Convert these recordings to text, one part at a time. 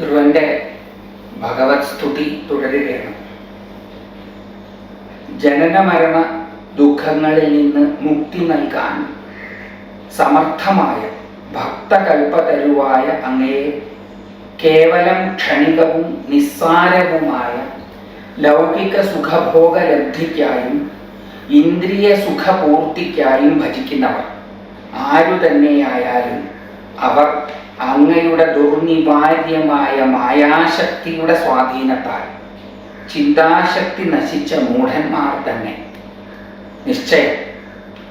ധ്രുവന്റെ ഭഗവത് സ്തുതി തുടരുകയാണ്. ജനന മരണ ദുഃഖങ്ങളിൽ നിന്ന് മുക്തി നൽകാൻ സമർത്ഥമായ ഭക്തകൽപ്പതരുവായ അങ്ങയെ കേവലം ക്ഷണികവും നിസ്സാരവുമായ ലൗകിക സുഖഭോഗലബ്ധിക്കായും ഇന്ദ്രിയ സുഖപൂർത്തിക്കായും ഭജിക്കുന്നവർ ആരു തന്നെയായാലും അവർ അങ്ങയുടെ ദുർനിവാര്യമായ മായാശക്തിയുടെ സ്വാധീനത്താൽ ചിന്താശക്തി നശിച്ച മൂഢന്മാർ തന്നെ. നിശ്ചയം.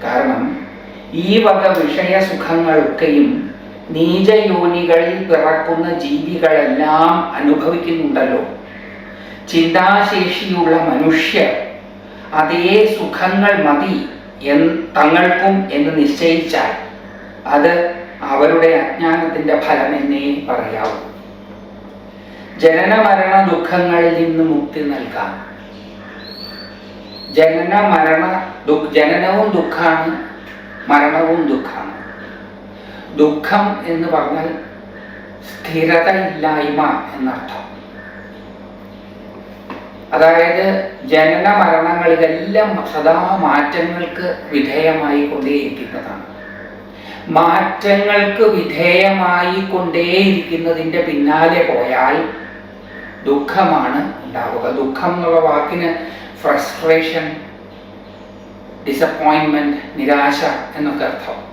കാരണം ഈ വക വിഷയസുഖങ്ങളൊക്കെയും നീചയോനികളിൽ പിറക്കുന്ന ജീവികളെല്ലാം അനുഭവിക്കുന്നുണ്ടല്ലോ. ചിന്താശേഷിയുള്ള മനുഷ്യർ അതേ സുഖങ്ങൾ മതി തങ്ങൾക്കും എന്ന് നിശ്ചയിച്ചാൽ അത് അവരുടെ അജ്ഞാനത്തിന്റെ ഫലമെന്നേ പറയാവൂ. ജനന മരണ ദുഃഖങ്ങളിൽ നിന്ന് മുക്തി നൽകാം ജനന മരണ ജനനവും ദുഃഖാണ് മരണവും ദുഃഖാണ്. ദുഃഖം എന്ന് പറഞ്ഞാൽ സ്ഥിരതയില്ലായ്മ എന്നർത്ഥം. അതായത് ജനന മരണങ്ങളിലെല്ലാം സദാ മാറ്റങ്ങൾക്ക് വിധേയമായി കൊണ്ടേയിരിക്കുന്നതാണ് മാറ്റങ്ങൾക്ക് വിധേയമായി കൊണ്ടേയിരിക്കുന്നതിന്റെ പിന്നാലെ പോയാൽ ദുഃഖമാണ് ഉണ്ടാവുക. ദുഃഖം എന്നുള്ള വാക്കിന് ഫ്രസ്ട്രേഷൻ ഡിസപ്പോയിൻമെന്റ് നിരാശ എന്നൊക്കെ അർത്ഥം.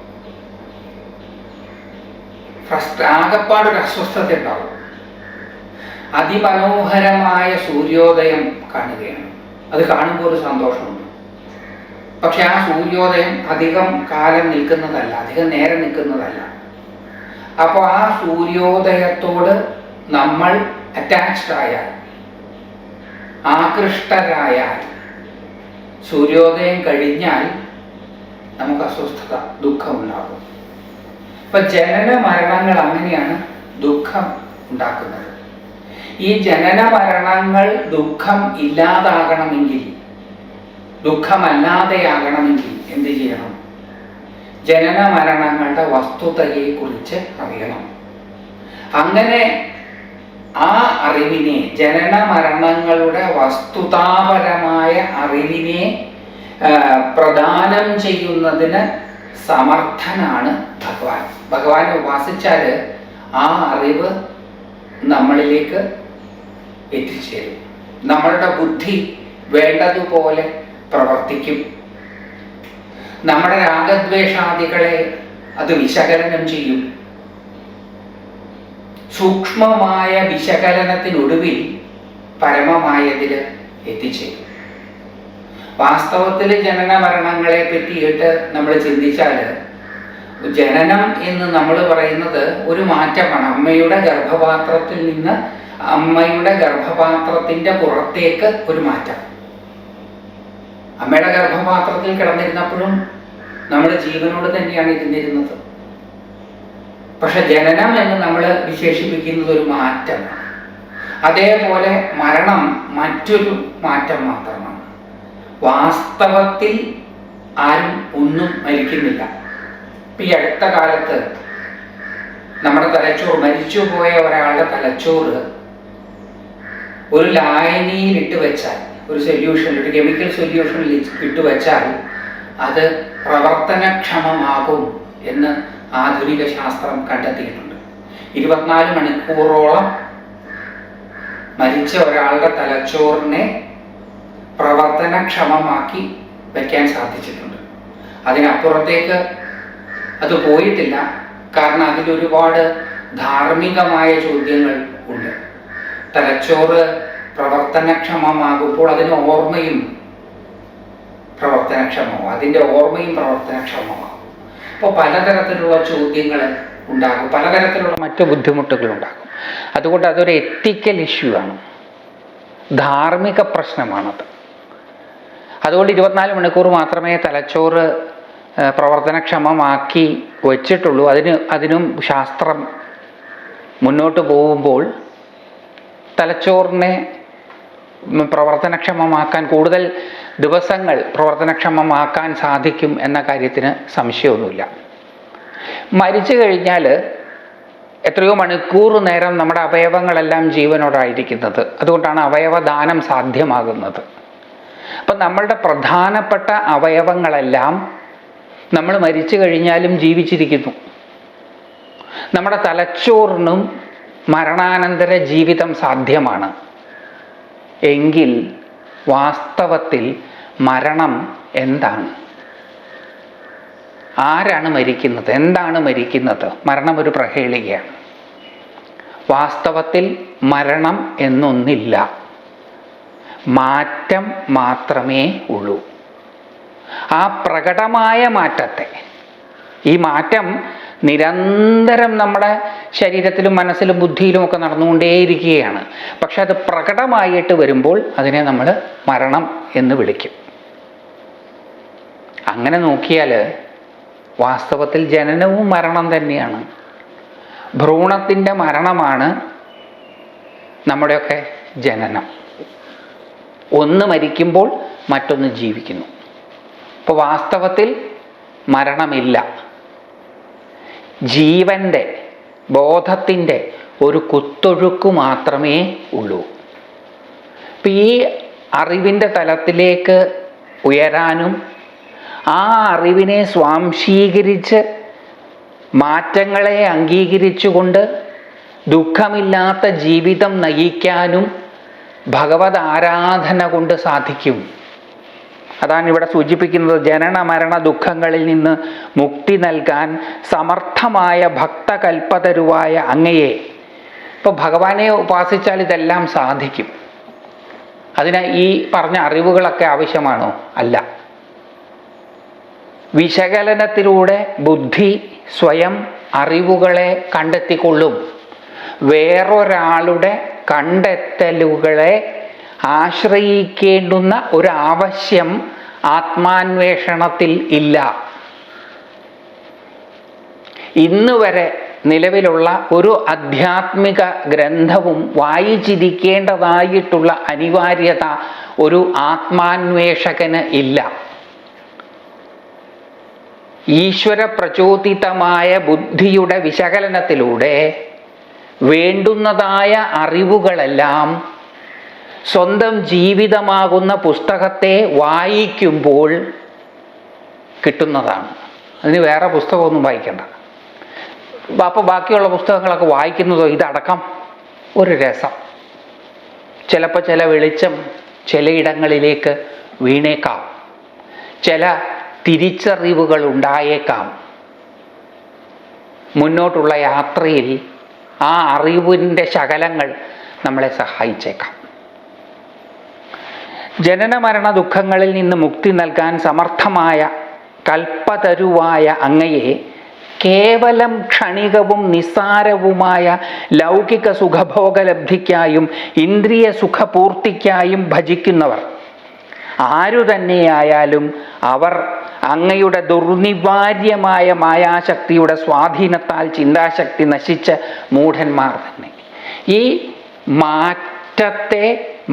ആകപ്പാട് ആകപ്പാടൊരു അസ്വസ്ഥത ഉണ്ടാവും. അതിമനോഹരമായ സൂര്യോദയം കാണുകയാണ്. അത് കാണുമ്പോൾ ഒരു സന്തോഷമുണ്ട്. പക്ഷെ ആ സൂര്യോദയം അധികം കാലം നിൽക്കുന്നതല്ല അധികം നേരം നിൽക്കുന്നതല്ല. അപ്പോൾ ആ സൂര്യോദയത്തോട് നമ്മൾ അറ്റാച്ച്ഡ് ആയാൽ ആകൃഷ്ടരായാൽ സൂര്യോദയം കഴിഞ്ഞാൽ നമുക്ക് അസ്വസ്ഥത ദുഃഖമുണ്ടാകും ഇപ്പൊ ജനന മരണങ്ങൾ അങ്ങനെയാണ് ദുഃഖം ഉണ്ടാക്കുന്നത്. ഈ ജനന മരണങ്ങൾ ദുഃഖം ഇല്ലാതാകണമെങ്കിൽ ദുഃഖമല്ലാതെയാകണമെങ്കിൽ എന്ത് ചെയ്യണം? ജനന മരണങ്ങളുടെ വസ്തുതയെ കുറിച്ച് അറിയണം. അങ്ങനെ ആ അറിവിനെ ജനന മരണങ്ങളുടെ വസ്തുതാപരമായ അറിവിനെ പ്രദാനം ചെയ്യുന്നതിന് സമർത്ഥനാണ് ഭഗവാൻ. ഭഗവാനെ ഉപാസിച്ചാൽ ആ അറിവ് നമ്മളിലേക്ക് എത്തിച്ചേരും. നമ്മളുടെ ബുദ്ധി വേണ്ടതുപോലെ പ്രവർത്തിക്കും. നമ്മുടെ രാഗദ്വേഷാദികളെ അത് വിശകലനം ചെയ്യും. സൂക്ഷ്മമായ വിശകലനത്തിനൊടുവിൽ പരമമായതിൽ എത്തിച്ചേരും. വാസ്തവത്തിൽ ജനന മരണങ്ങളെ പറ്റിയിട്ട് നമ്മൾ ചിന്തിച്ചാൽ ജനനം എന്ന് നമ്മൾ പറയുന്നത് ഒരു മാറ്റമാണ്. അമ്മയുടെ ഗർഭപാത്രത്തിൽ നിന്ന് അമ്മയുടെ ഗർഭപാത്രത്തിന്റെ പുറത്തേക്ക് ഒരു മാറ്റം. അമ്മയുടെ ഗർഭപാത്രത്തിൽ കിടന്നിരുന്നപ്പോഴും നമ്മൾ ജീവനോട് തന്നെയാണ് ഇരുന്നിരുന്നത് പക്ഷെ ജനനം എന്ന് നമ്മൾ വിശേഷിപ്പിക്കുന്നത് ഒരു മാറ്റമാണ്. അതേപോലെ മരണം മറ്റൊരു മാറ്റം മാത്രമാണ്. വാസ്തവത്തിൽ ആരും ഒന്നും മരിക്കുന്നില്ല. ഈ അടുത്ത കാലത്ത് നമ്മുടെ തലച്ചോറ് മരിച്ചുപോയ ഒരാളുടെ തലച്ചോറ് ഒരു ലായനിയിൽ ഇട്ട് വെച്ചാൽ ഒരു സൊല്യൂഷൻ ഒരു കെമിക്കൽ സൊല്യൂഷനിൽ ഇട്ട് വെച്ചാൽ അത് പ്രവർത്തനക്ഷമമാകും എന്ന് ആധുനിക ശാസ്ത്രം കണ്ടെത്തിയിട്ടുണ്ട്. ഇരുപത്തിനാല് മണിക്കൂറോളം മരിച്ച ഒരാളുടെ തലച്ചോറിനെ പ്രവർത്തനക്ഷമമാക്കി വയ്ക്കാൻ സാധിച്ചിട്ടുണ്ട്. അതിനപ്പുറത്തേക്ക് അത് പോയിട്ടില്ല. കാരണം അതിലൊരുപാട് ധാർമ്മികമായ ചോദ്യങ്ങൾ ഉണ്ട്. തലച്ചോറ് പ്രവർത്തനക്ഷമമാകുമ്പോൾ അതിന് ഓർമ്മയും പ്രവർത്തനക്ഷമമാവും അതിന്റെ ഓർമ്മയും പ്രവർത്തനക്ഷമമാകും. അപ്പോൾ പലതരത്തിലുള്ള ചോദ്യങ്ങൾ ഉണ്ടാകും. പലതരത്തിലുള്ള മറ്റു ബുദ്ധിമുട്ടുകൾ ഉണ്ടാകും. അതുകൊണ്ട് അതൊരു എത്തിക്കൽ ഇഷ്യൂ ആണ്. ധാർമ്മിക പ്രശ്നമാണത്. അതുകൊണ്ട് ഇരുപത്തിനാല് മണിക്കൂർ മാത്രമേ തലച്ചോറ് പ്രവർത്തനക്ഷമമാക്കി വച്ചിട്ടുള്ളൂ. അതിന് അതിനും ശാസ്ത്രം മുന്നോട്ട് പോകുമ്പോൾ തലച്ചോറിനെ പ്രവർത്തനക്ഷമമാക്കാൻ കൂടുതൽ ദിവസങ്ങൾ പ്രവർത്തനക്ഷമമാക്കാൻ സാധിക്കും എന്ന കാര്യത്തിന് സംശയമൊന്നുമില്ല. മരിച്ചു കഴിഞ്ഞാൽ എത്രയോ മണിക്കൂർ നേരം നമ്മുടെ അവയവങ്ങളെല്ലാം ജീവനോടായിരിക്കുന്നത്. അതുകൊണ്ടാണ് അവയവദാനം സാധ്യമാകുന്നത്. അപ്പം നമ്മളുടെ പ്രധാനപ്പെട്ട അവയവങ്ങളെല്ലാം നമ്മൾ മരിച്ചു കഴിഞ്ഞാലും ജീവിച്ചിരിക്കുന്നു. നമ്മുടെ തലച്ചോറിനും മരണാനന്തര ജീവിതം സാധ്യമാണ്. എങ്കിൽ വാസ്തവത്തിൽ മരണം എന്താണ്? ആരാണ് മരിക്കുന്നത്? എന്താണ് മരിക്കുന്നത്? മരണം ഒരു പ്രഹേളികയാണ്. വാസ്തവത്തിൽ മരണം എന്നൊന്നില്ല. മാറ്റം മാത്രമേ ഉള്ളൂ. ആ പ്രകടമായ മാറ്റത്തെ ഈ മാറ്റം നിരന്തരം നമ്മുടെ ശരീരത്തിലും മനസ്സിലും ബുദ്ധിയിലും ഒക്കെ നടന്നുകൊണ്ടേയിരിക്കുകയാണ്. പക്ഷെ അത് പ്രകടമായിട്ട് വരുമ്പോൾ അതിനെ നമ്മൾ മരണം എന്ന് വിളിക്കും. അങ്ങനെ നോക്കിയാൽ വാസ്തവത്തിൽ ജനനവും മരണം തന്നെയാണ്. ഭ്രൂണത്തിന്റെ മരണമാണ് നമ്മുടെയൊക്കെ ജനനം. ഒന്ന് മരിക്കുമ്പോൾ മറ്റൊന്ന് ജീവിക്കുന്നു. അപ്പോൾ വാസ്തവത്തിൽ മരണമില്ല. ജീവന്റെ ബോധത്തിന്റെ ഒരു കുത്തൊഴുക്ക് മാത്രമേ ഉള്ളൂ. ഇപ്പം ഈ അറിവിന്റെ തലത്തിലേക്ക് ഉയരാനും ആ അറിവിനെ സ്വാംശീകരിച്ച് മാറ്റങ്ങളെ അംഗീകരിച്ചുകൊണ്ട് ദുഃഖമില്ലാത്ത ജീവിതം നയിക്കാനും ഭഗവത് ആരാധന കൊണ്ട് സാധിക്കും. അതാണ് ഇവിടെ സൂചിപ്പിക്കുന്നത് ജനന മരണ ദുഃഖങ്ങളിൽ നിന്ന് മുക്തി നൽകാൻ സമർത്ഥമായ ഭക്തകൽപ്പതരുവായ അങ്ങയെ. ഇപ്പോൾ ഭഗവാനെ ഉപാസിച്ചാൽ ഇതെല്ലാം സാധിക്കും. അതിന് ഈ പറഞ്ഞ അറിവുകളൊക്കെ ആവശ്യമാണോ? അല്ല. വിശകലനത്തിലൂടെ ബുദ്ധി സ്വയം അറിവുകളെ കണ്ടെത്തിക്കൊള്ളും. വേറൊരാളുടെ കണ്ടെത്തലുകളെ ആശ്രയിക്കേണ്ടുന്ന ഒരാവശ്യം ആത്മാന്വേഷണത്തിൽ ഇല്ല. ഇന്ന് വരെ നിലവിലുള്ള ഒരു ആധ്യാത്മിക ഗ്രന്ഥവും വായിച്ചിരിക്കേണ്ടതായിട്ടുള്ള അനിവാര്യത ഒരു ആത്മാന്വേഷകന് ഇല്ല. ഈശ്വര പ്രചോദിതമായ ബുദ്ധിയുടെ വിശകലനത്തിലൂടെ വേണ്ടുന്നതായ അറിവുകളെല്ലാം സ്വന്തം ജീവിതമാകുന്ന പുസ്തകത്തെ വായിക്കുമ്പോൾ കിട്ടുന്നതാണ്. അതിന് വേറെ പുസ്തകമൊന്നും വായിക്കേണ്ട. അപ്പോൾ ബാക്കിയുള്ള പുസ്തകങ്ങളൊക്കെ വായിക്കുന്നതോ? ഇതടക്കം ഒരു രസം. ചിലപ്പോൾ ചില വെളിച്ചം ചിലയിടങ്ങളിലേക്ക് വീണേക്കാം. ചില തിരിച്ചറിവുകൾ ഉണ്ടായേക്കാം. മുന്നോട്ടുള്ള യാത്രയിൽ ആ അറിവിന്റെ ശകലങ്ങൾ നമ്മളെ സഹായിച്ചേക്കാം. ജനന മരണ ദുഃഖങ്ങളിൽ നിന്ന് മുക്തി നൽകാൻ സമർത്ഥമായ കൽപ്പതരുവായ അങ്ങയെ കേവലം ക്ഷണികവും നിസ്സാരവുമായ ലൗകിക സുഖഭോഗലബ്ധിക്കായും ഇന്ദ്രിയ സുഖപൂർത്തിക്കായും ഭജിക്കുന്നവർ. ആരു തന്നെയായാലും അവർ അങ്ങയുടെ ദുർനിവാര്യമായ മായാശക്തിയുടെ സ്വാധീനത്താൽ ചിന്താശക്തി നശിച്ച മൂഢന്മാർ തന്നെ. ഈ മാറ്റത്തെ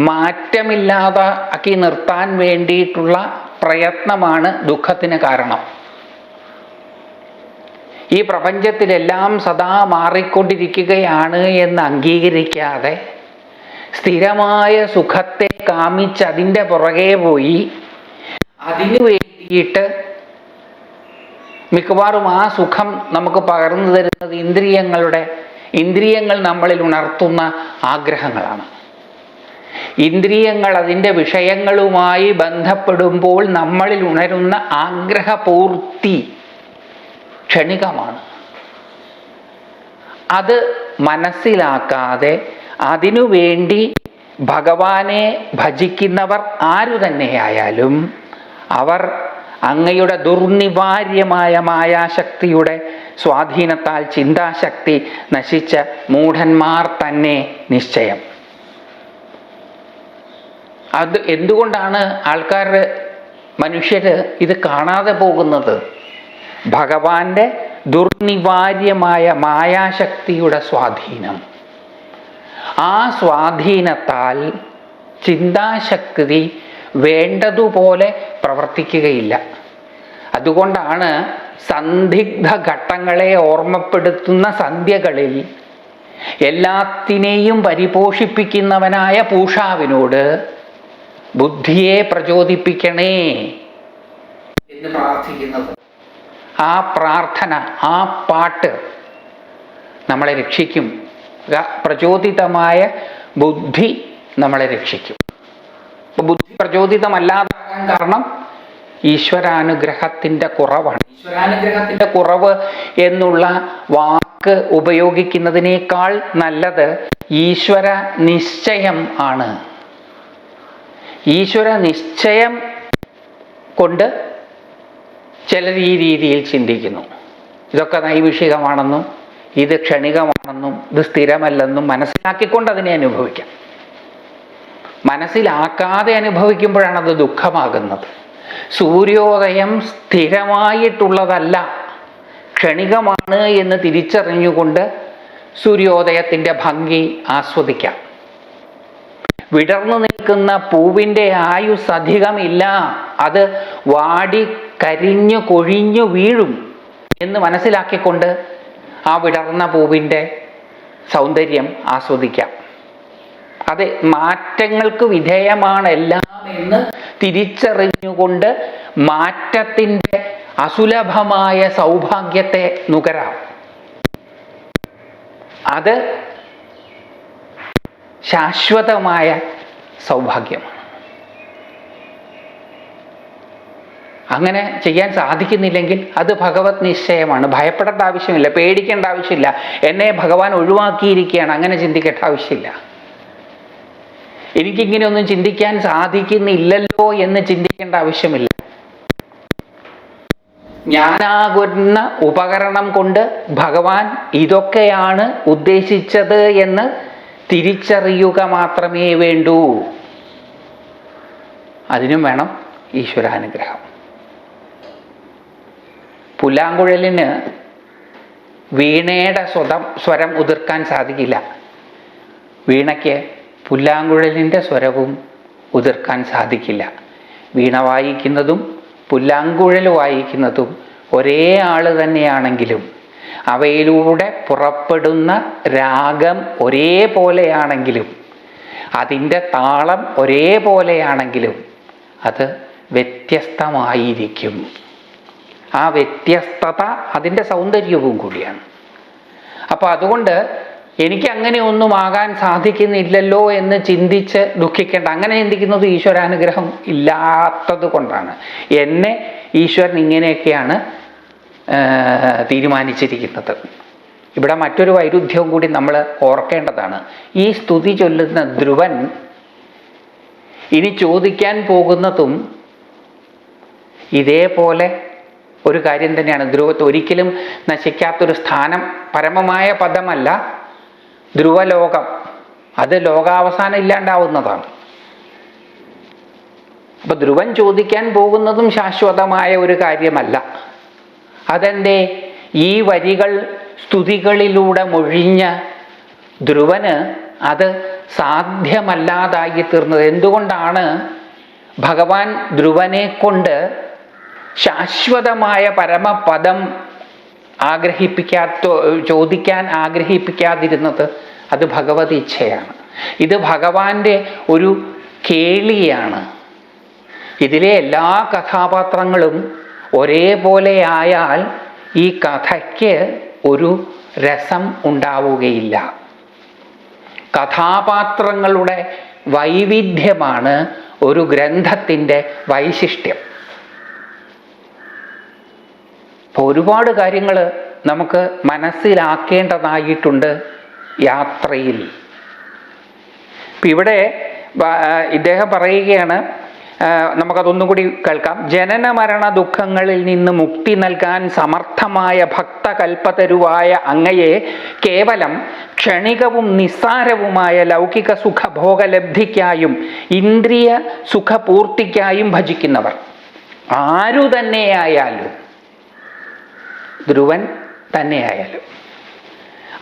മാറ്റമില്ലാതാക്കി നിർത്താൻ വേണ്ടിയിട്ടുള്ള പ്രയത്നമാണ് ദുഃഖത്തിന് കാരണം. ഈ പ്രപഞ്ചത്തിലെല്ലാം സദാ മാറിക്കൊണ്ടിരിക്കുകയാണ് എന്ന് അംഗീകരിക്കാതെ സ്ഥിരമായ സുഖത്തെ കാമിച്ച് അതിന്റെ പുറകെ പോയി അതിനു വേണ്ടിയിട്ട് മിക്കവാറും ആ സുഖം നമുക്ക് പകർന്നു തരുന്നത് ഇന്ദ്രിയങ്ങളുടെ ഇന്ദ്രിയങ്ങൾ നമ്മളിൽ ഉണർത്തുന്ന ആഗ്രഹങ്ങളാണ്. ഇന്ദ്രിയങ്ങൾ അതിന്റെ വിഷയങ്ങളുമായി ബന്ധപ്പെടുമ്പോൾ നമ്മളിൽ ഉണരുന്ന ആഗ്രഹപൂർത്തി ക്ഷണികമാണ്. അത് മനസ്സിലാക്കാതെ അതിനുവേണ്ടി ഭഗവാനെ ഭജിക്കുന്നവർ ആരു തന്നെയായാലും അവർ അങ്ങയുടെ ദുർനിവാര്യമായ മായാശക്തിയുടെ സ്വാധീനത്താൽ ചിന്താശക്തി നശിച്ച മൂഢന്മാർ തന്നെ നിശ്ചയം. അത് എന്തുകൊണ്ടാണ് ആൾക്കാർ മനുഷ്യർ ഇത് കാണാതെ പോകുന്നത്? ഭഗവാന്റെ ദുർനിവാര്യമായ മായാശക്തിയുടെ സ്വാധീനം. ആ സ്വാധീനത്താൽ ചിന്താശക്തി വേണ്ടതുപോലെ പ്രവർത്തിക്കുകയില്ല. അതുകൊണ്ടാണ് സന്ദിഗ്ധ ഘട്ടങ്ങളെ ഓർമ്മപ്പെടുത്തുന്ന സന്ധ്യകളിൽ എല്ലാത്തിനെയും പരിപോഷിപ്പിക്കുന്നവനായ പൂഷാവിനോട് ബുദ്ധിയെ പ്രചോദിപ്പിക്കണേ. എന്ന് പ്രാർത്ഥിക്കുന്നത്. ആ പ്രാർത്ഥന ആ പാട്ട് നമ്മളെ രക്ഷിക്കും. പ്രചോദിതമായ ബുദ്ധി നമ്മളെ രക്ഷിക്കും. ബുദ്ധി പ്രചോദിതമല്ലാതാകാൻ കാരണം ഈശ്വരാനുഗ്രഹത്തിന്റെ കുറവാണ്. ഈശ്വരാനുഗ്രഹത്തിന്റെ കുറവ് എന്നുള്ള വാക്ക് ഉപയോഗിക്കുന്നതിനേക്കാൾ നല്ലത് ഈശ്വര നിശ്ചയം ആണ്. ഈശ്വര നിശ്ചയം കൊണ്ട് ചിലർ ഈ രീതിയിൽ ചിന്തിക്കുന്നു. ഇതൊക്കെ നൈവിഷികമാണെന്നും ഇത് ക്ഷണികമാണെന്നും ഇത് സ്ഥിരമല്ലെന്നും മനസ്സിലാക്കിക്കൊണ്ട് അതിനെ അനുഭവിക്കാം. മനസ്സിലാക്കാതെ അനുഭവിക്കുമ്പോഴാണ് അത് ദുഃഖമാകുന്നത്. സൂര്യോദയം സ്ഥിരമായിട്ടുള്ളതല്ല ക്ഷണികമാണ് എന്ന് തിരിച്ചറിഞ്ഞുകൊണ്ട് സൂര്യോദയത്തിന്റെ ഭംഗി ആസ്വദിക്കാം. വിടർന്നു നിൽക്കുന്ന പൂവിന്റെ ആയുസ് അധികമില്ല. അത് വാടി കരിഞ്ഞു കൊഴിഞ്ഞു വീഴും എന്ന് മനസ്സിലാക്കിക്കൊണ്ട് ആ വിടർന്ന പൂവിന്റെ സൗന്ദര്യം ആസ്വദിക്കാം. അതെ മാറ്റങ്ങൾക്ക് വിധേയമാണ് എല്ലാം എന്ന് തിരിച്ചറിഞ്ഞുകൊണ്ട് മാറ്റത്തിന്റെ അസുലഭമായ സൗഭാഗ്യത്തെ നുകരാം. അത് ശാശ്വതമായ സൗഭാഗ്യമാണ്. അങ്ങനെ ചെയ്യാൻ സാധിക്കുന്നില്ലെങ്കിൽ അത് ഭഗവത് നിശ്ചയമാണ്. ഭയപ്പെടേണ്ട ആവശ്യമില്ല പേടിക്കേണ്ട ആവശ്യമില്ല. എന്നെ ഭഗവാൻ ഒഴിവാക്കിയിരിക്കുകയാണ്. അങ്ങനെ ചിന്തിക്കേണ്ട ആവശ്യമില്ല. എനിക്കിങ്ങനെയൊന്നും ചിന്തിക്കാൻ സാധിക്കുന്നില്ലല്ലോ എന്ന് ചിന്തിക്കേണ്ട ആവശ്യമില്ല. ഞാനാകുന്ന ഉപകരണം കൊണ്ട് ഭഗവാൻ ഇതൊക്കെയാണ് ഉദ്ദേശിച്ചത് എന്ന് തിരിച്ചറിയുക മാത്രമേ വേണ്ടൂ. അതിനും വേണം ഈശ്വരാനുഗ്രഹം. പുല്ലാങ്കുഴലിന് വീണയുടെ സ്വതം സ്വരം ഉതിർക്കാൻ സാധിക്കില്ല. വീണയ്ക്ക് പുല്ലാങ്കുഴലിന്റെ സ്വരവും ഉതിർക്കാൻ സാധിക്കില്ല. വീണ വായിക്കുന്നതും പുല്ലാങ്കുഴൽ വായിക്കുന്നതും ഒരേ ആൾ തന്നെയാണെങ്കിലും അവയിലൂടെ പുറപ്പെടുന്ന രാഗം ഒരേപോലെയാണെങ്കിലും അതിന്റെ താളം ഒരേപോലെയാണെങ്കിലും അത് വ്യത്യസ്തമായിരിക്കും. ആ വ്യത്യസ്തത അതിന്റെ സൗന്ദര്യവും കൂടിയാണ്. അപ്പോൾ അതുകൊണ്ട് എനിക്ക് അങ്ങനെ ഒന്നും ആകാൻ സാധിക്കുന്നില്ലല്ലോ എന്ന് ചിന്തിച്ച് ദുഃഖിക്കേണ്ട അങ്ങനെ ചിന്തിക്കുന്നത് ഈശ്വരാനുഗ്രഹം ഇല്ലാത്തത് കൊണ്ടാണ് എന്നെ ഈശ്വരൻ ഇങ്ങനെയൊക്കെയാണ് തീരുമാനിച്ചിരിക്കുന്നത്. ഇവിടെ മറ്റൊരു വൈരുദ്ധ്യവും കൂടി നമ്മൾ ഓർക്കേണ്ടതാണ്. ഈ സ്തുതി ചൊല്ലുന്ന ധ്രുവൻ ഇനി ചോദിക്കാൻ പോകുന്നതും ഇതേപോലെ ഒരു കാര്യം തന്നെയാണ്. ധ്രുവത്ത് ഒരിക്കലും നശിക്കാത്തൊരു സ്ഥാനം പരമമായ പദമല്ല. ധ്രുവലോകം അത് ലോകാവസാനം ഇല്ലാണ്ടാവുന്നതാണ്. അപ്പൊ ധ്രുവൻ ചോദിക്കാൻ പോകുന്നതും ശാശ്വതമായ ഒരു കാര്യമല്ല. അതെന്തേ? ഈ വരികൾ സ്തുതികളിലൂടെ മൊഴിഞ്ഞ ധ്രുവന് അത് സാധ്യമല്ലാതായി തീർന്നത് എന്തുകൊണ്ടാണ് ഭഗവാൻ ധ്രുവനെ കൊണ്ട് ശാശ്വതമായ പരമപദം ആഗ്രഹിപ്പിക്കാത്ത ചോദിക്കാൻ ആഗ്രഹിപ്പിക്കാതിരുന്നത് അത് ഭഗവത് ഇച്ഛയാണ്. ഇത് ഭഗവാന്റെ ഒരു കേളിയാണ്. ഇതിലെ എല്ലാ കഥാപാത്രങ്ങളും ഒരേപോലെ ആയാൽ ഈ കഥയ്ക്ക് ഒരു രസം ഉണ്ടാവുകയില്ല. കഥാപാത്രങ്ങളുടെ വൈവിധ്യമാണ് ഒരു ഗ്രന്ഥത്തിന്റെ വൈശിഷ്ട്യം. അപ്പോൾ ഒരുപാട് കാര്യങ്ങൾ നമുക്ക് മനസ്സിലാക്കേണ്ടതായിട്ടുണ്ട് യാത്രയിൽ. ഇപ്പം ഇവിടെ ഇദ്ദേഹം പറയുകയാണ് നമുക്കതൊന്നും കൂടി കേൾക്കാം. ജനന മരണ ദുഃഖങ്ങളിൽ നിന്ന് മുക്തി നൽകാൻ സമർത്ഥമായ ഭക്തകൽപ്പതരുവായ അങ്ങയെ കേവലം ക്ഷണികവും നിസ്സാരവുമായ ലൗകിക സുഖഭോഗലബ്ധിക്കായും ഇന്ദ്രിയ സുഖപൂർത്തിക്കായും ഭജിക്കുന്നവർ. ആരു തന്നെയായാലും ധ്രുവൻ തന്നെയായാലും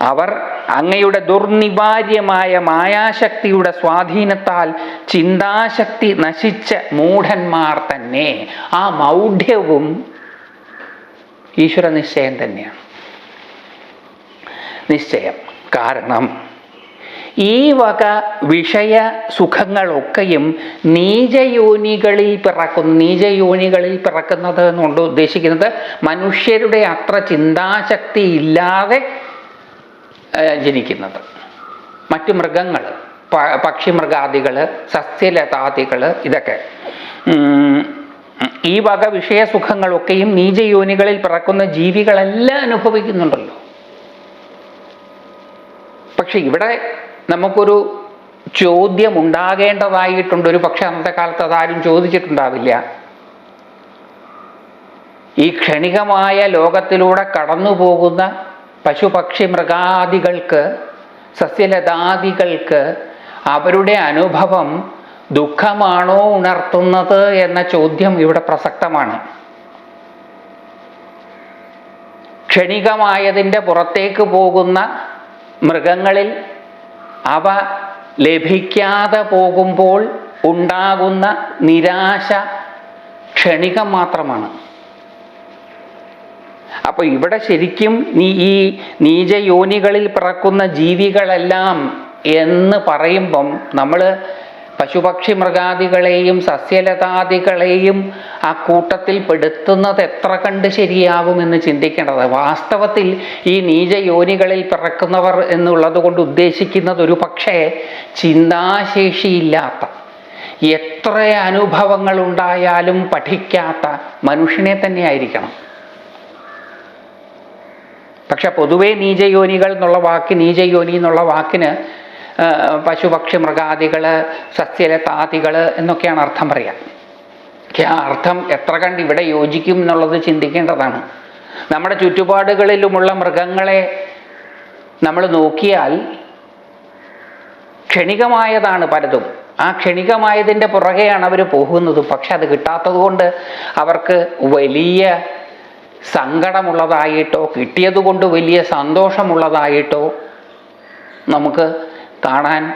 അവർ അങ്ങയുടെ ദുർനിവാര്യമായ മായാശക്തിയുടെ സ്വാധീനത്താൽ ചിന്താശക്തി നശിച്ച മൂഢന്മാർ തന്നെ. ആ മൗഢ്യവും ഈശ്വര നിശ്ചയം തന്നെയാണ്. നിശ്ചയം. കാരണം ഈ വക വിഷയ സുഖങ്ങളൊക്കെയും നീചയോനികളിൽ പിറക്കുന്നു നീചയോനികളിൽ പിറക്കുന്നത് എന്നുകൊണ്ട് ഉദ്ദേശിക്കുന്നത്. മനുഷ്യരുടെ അത്ര ചിന്താശക്തി ഇല്ലാതെ ജനിക്കുന്നത്. മറ്റു മൃഗങ്ങൾ പക്ഷിമൃഗാദികൾ സസ്യലതാദികൾ ഇതൊക്കെ. ഈ വക വിഷയസുഖങ്ങളൊക്കെയും നീചയോനികളിൽ പിറക്കുന്ന ജീവികളെല്ലാം അനുഭവിക്കുന്നുണ്ടല്ലോ. പക്ഷെ ഇവിടെ നമുക്കൊരു ചോദ്യം ഉണ്ടാകേണ്ടതായിട്ടുണ്ട് ഒരു പക്ഷെ അന്നത്തെ കാലത്ത് അതാരും ചോദിച്ചിട്ടുണ്ടാവില്ല. ഈ ക്ഷണികമായ ലോകത്തിലൂടെ കടന്നു പോകുന്ന പശുപക്ഷി മൃഗാദികൾക്ക് സസ്യലതാദികൾക്ക് അവരുടെ അനുഭവം ദുഃഖമാണോ ഉണർത്തുന്നത് എന്ന ചോദ്യം ഇവിടെ പ്രസക്തമാണ്. ക്ഷണികമായതിന്റെ പുറത്തേക്ക് പോകുന്ന മൃഗങ്ങളിൽ അവ ലഭിക്കാതെ പോകുമ്പോൾ ഉണ്ടാകുന്ന നിരാശ ക്ഷണികം മാത്രമാണ്. അപ്പോൾ ഇവിടെ ശരിക്കും നീ ഈ നീചയോനികളിൽ പിറക്കുന്ന ജീവികളെല്ലാം എന്ന് പറയുമ്പം നമ്മൾ പശുപക്ഷി മൃഗാദികളെയും സസ്യലതാദികളെയും ആ കൂട്ടത്തിൽ പെടുത്തുന്നത് എത്ര കണ്ട് ശരിയാകുമെന്ന് ചിന്തിക്കേണ്ടത്? വാസ്തവത്തിൽ ഈ നീചയോനികളിൽ പിറക്കുന്നവർ എന്നുള്ളത് കൊണ്ട് ഉദ്ദേശിക്കുന്നത് ഒരു പക്ഷേ ചിന്താശേഷിയില്ലാത്ത എത്ര അനുഭവങ്ങൾ ഉണ്ടായാലും പഠിക്കാത്ത മനുഷ്യനെ തന്നെ ആയിരിക്കണം. പക്ഷെ പൊതുവേ നീചയോനികൾ എന്നുള്ള വാക്ക് നീചയോനി എന്നുള്ള വാക്കിന് പശുപക്ഷി മൃഗാദികൾ സസ്യലതാദികൾ എന്നൊക്കെയാണ് അർത്ഥം പറയുക പക്ഷെ ആ അർത്ഥം എത്ര കണ്ട് ഇവിടെ യോജിക്കും എന്നുള്ളത് ചിന്തിക്കേണ്ടതാണ്. നമ്മുടെ ചുറ്റുപാടുകളിലുമുള്ള മൃഗങ്ങളെ നമ്മൾ നോക്കിയാൽ ക്ഷണികമായതാണ് പലതും. ആ ക്ഷണികമായതിന്റെ പുറകെയാണ് അവർ പോകുന്നത്. പക്ഷെ അത് കിട്ടാത്തത് കൊണ്ട് അവർക്ക് വലിയ സങ്കടമുള്ളതായിട്ടോ കിട്ടിയതുകൊണ്ട് വലിയ സന്തോഷമുള്ളതായിട്ടോ നമുക്ക് കാണാൻ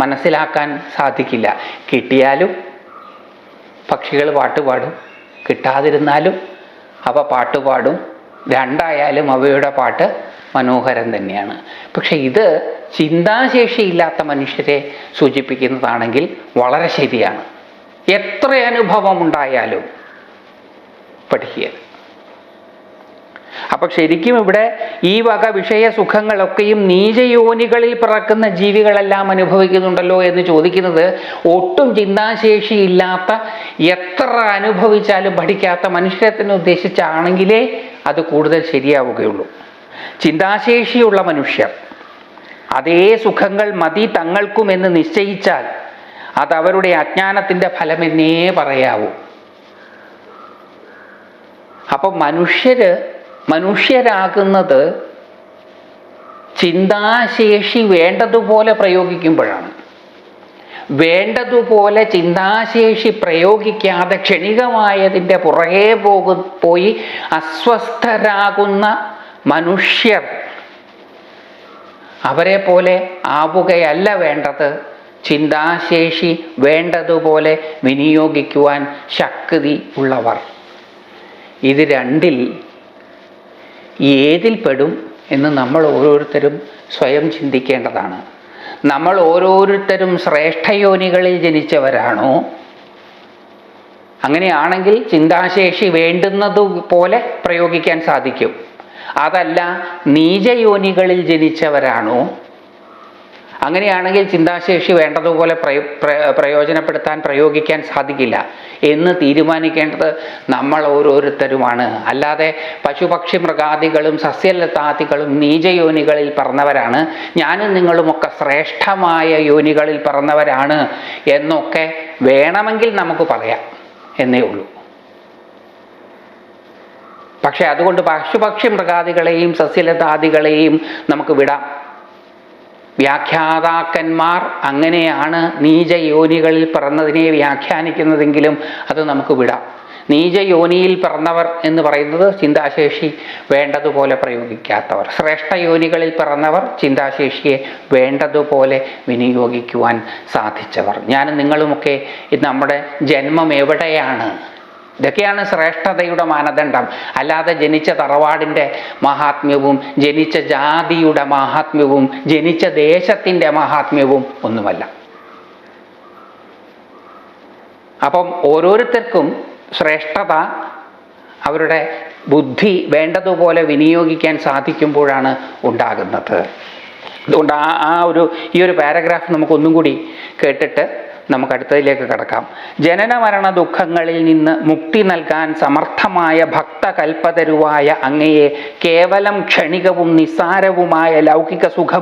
മനസ്സിലാക്കാൻ സാധിക്കില്ല. കിട്ടിയാലും പക്ഷികൾ പാട്ടുപാടും കിട്ടാതിരുന്നാലും അവ പാട്ടുപാടും രണ്ടായാലും അവയുടെ പാട്ട് മനോഹരം തന്നെയാണ്. പക്ഷെ ഇത് ചിന്താശേഷിയില്ലാത്ത മനുഷ്യരെ സൂചിപ്പിക്കുന്നതാണെങ്കിൽ വളരെ ശരിയാണ്. എത്ര അനുഭവം ഉണ്ടായാലും പഠിക്കുക. അപ്പൊ ശരിക്കും ഇവിടെ ഈ വക വിഷയ സുഖങ്ങളൊക്കെയും നീചയോനികളിൽ പിറക്കുന്ന ജീവികളെല്ലാം അനുഭവിക്കുന്നുണ്ടല്ലോ എന്ന് ചോദിക്കുന്നത് ഒട്ടും ചിന്താശേഷിയില്ലാത്ത എത്ര അനുഭവിച്ചാലും പഠിക്കാത്ത മനുഷ്യരെ തന്നെ ഉദ്ദേശിച്ചാണെങ്കിലേ അത് കൂടുതൽ ശരിയാവുകയുള്ളൂ. ചിന്താശേഷിയുള്ള മനുഷ്യർ അതേ സുഖങ്ങൾ മതി തങ്ങൾക്കും എന്ന് നിശ്ചയിച്ചാൽ അതവരുടെ അജ്ഞാനത്തിന്റെ ഫലമെന്നേ പറയാവൂ. അപ്പം മനുഷ്യര് മനുഷ്യരാകുന്നത് ചിന്താശേഷി വേണ്ടതുപോലെ പ്രയോഗിക്കുമ്പോഴാണ്. വേണ്ടതുപോലെ ചിന്താശേഷി പ്രയോഗിക്കാതെ ക്ഷണികമായതിന്റെ പുറകെ പോകു പോയി അസ്വസ്ഥരാകുന്ന മനുഷ്യർ അവരെ പോലെ ആവുകയല്ല വേണ്ടത്. ചിന്താശേഷി വേണ്ടതുപോലെ വിനിയോഗിക്കുവാൻ ശക്തി ഉള്ളവർ. ഇത് രണ്ടിൽ ഏതിൽ പെടും എന്ന് നമ്മൾ ഓരോരുത്തരും സ്വയം ചിന്തിക്കേണ്ടതാണ്. നമ്മൾ ഓരോരുത്തരും ശ്രേഷ്ഠയോനികളിൽ ജനിച്ചവരാണോ? അങ്ങനെയാണെങ്കിൽ ചിന്താശേഷി വേണ്ടുന്നത് പോലെ പ്രയോഗിക്കാൻ സാധിക്കും. അതല്ല നീചയോനികളിൽ ജനിച്ചവരാണോ? അങ്ങനെയാണെങ്കിൽ ചിന്താശേഷി വേണ്ടതുപോലെ പ്രയോ പ്രയോജനപ്പെടുത്താൻ പ്രയോഗിക്കാൻ സാധിക്കില്ല. എന്ന് തീരുമാനിക്കേണ്ടത് നമ്മൾ ഓരോരുത്തരുമാണ്. അല്ലാതെ പശുപക്ഷി മൃഗാദികളും സസ്യലതാദികളും നീചയോനികളിൽ പറഞ്ഞവരാണ് ഞാനും നിങ്ങളുമൊക്കെ ശ്രേഷ്ഠമായ യോനികളിൽ പറഞ്ഞവരാണ് എന്നൊക്കെ വേണമെങ്കിൽ നമുക്ക് പറയാം എന്നേ ഉള്ളൂ. പക്ഷേ അതുകൊണ്ട് പശുപക്ഷി മൃഗാദികളെയും സസ്യലതാദികളെയും നമുക്ക് വിടാം. വ്യാഖ്യാതാക്കന്മാർ അങ്ങനെയാണ് നീചയോനികളിൽ പിറന്നതിനെ വ്യാഖ്യാനിക്കുന്നതെങ്കിലും അത് നമുക്ക് വിടാം. നീചയോനിയിൽ പിറന്നവർ എന്ന് പറയുന്നത് ചിന്താശേഷി വേണ്ടതുപോലെ പ്രയോഗിക്കാത്തവർ. ശ്രേഷ്ഠ യോനികളിൽ പിറന്നവർ ചിന്താശേഷിയെ വേണ്ടതുപോലെ വിനിയോഗിക്കുവാൻ സാധിച്ചവർ. ഞാനും നിങ്ങളുമൊക്കെ നമ്മുടെ ജന്മം എവിടെയാണ്? ഇതൊക്കെയാണ് ശ്രേഷ്ഠതയുടെ മാനദണ്ഡം. അല്ലാതെ ജനിച്ച തറവാടിന്റെ മഹാത്മ്യവും ജനിച്ച ജാതിയുടെ മഹാത്മ്യവും ജനിച്ച ദേശത്തിന്റെ മഹാത്മ്യവും ഒന്നുമല്ല. അപ്പം ഓരോരുത്തർക്കും ശ്രേഷ്ഠത അവരുടെ ബുദ്ധി വേണ്ടതുപോലെ വിനിയോഗിക്കാൻ സാധിക്കുമ്പോഴാണ് ഉണ്ടാകുന്നത്. അതുകൊണ്ട് ആ ആ ഒരു ഈ ഒരു പാരഗ്രാഫ് നമുക്കൊന്നും കൂടി കേട്ടിട്ട് നമുക്ക് അടുത്തതിലേക്ക് കടക്കാം. ജനന മരണ ദുഃഖങ്ങളിൽ നിന്ന് മുക്തി നൽകാൻ സമർത്ഥമായ ഭക്ത ഭക്തകൽപ്പതരുവായ അങ്ങയെ കേവലം ക്ഷണികവും നിസ്സാരവുമായ ലൗകിക സുഖ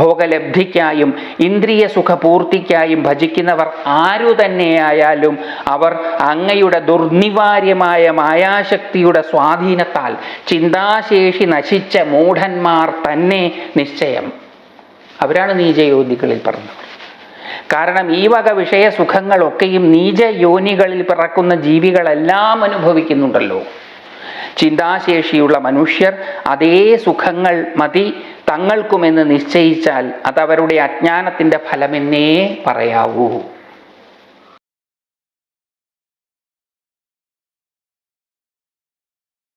ഭോഗലബ്ധിക്കായും ഇന്ദ്രിയ സുഖപൂർത്തിക്കായും ഭജിക്കുന്നവർ ആരു തന്നെയായാലും അവർ അങ്ങയുടെ ദുർനിവാര്യമായ മായാശക്തിയുടെ സ്വാധീനത്താൽ ചിന്താശേഷി നശിച്ച മൂഢന്മാർ തന്നെ നിശ്ചയം. അവരാണ് നീചയോനികളിൽ പറഞ്ഞത്. കാരണം ഈ വക വിഷയ സുഖങ്ങളൊക്കെയും നീച യോനികളിൽ പിറക്കുന്ന ജീവികളെല്ലാം അനുഭവിക്കുന്നുണ്ടല്ലോ. ചിന്താശേഷിയുള്ള മനുഷ്യർ അതേ സുഖങ്ങൾ മതി തങ്ങൾക്കുമെന്ന് നിശ്ചയിച്ചാൽ അതവരുടെ അജ്ഞാനത്തിന്റെ ഫലമെന്നേ പറയാവൂ.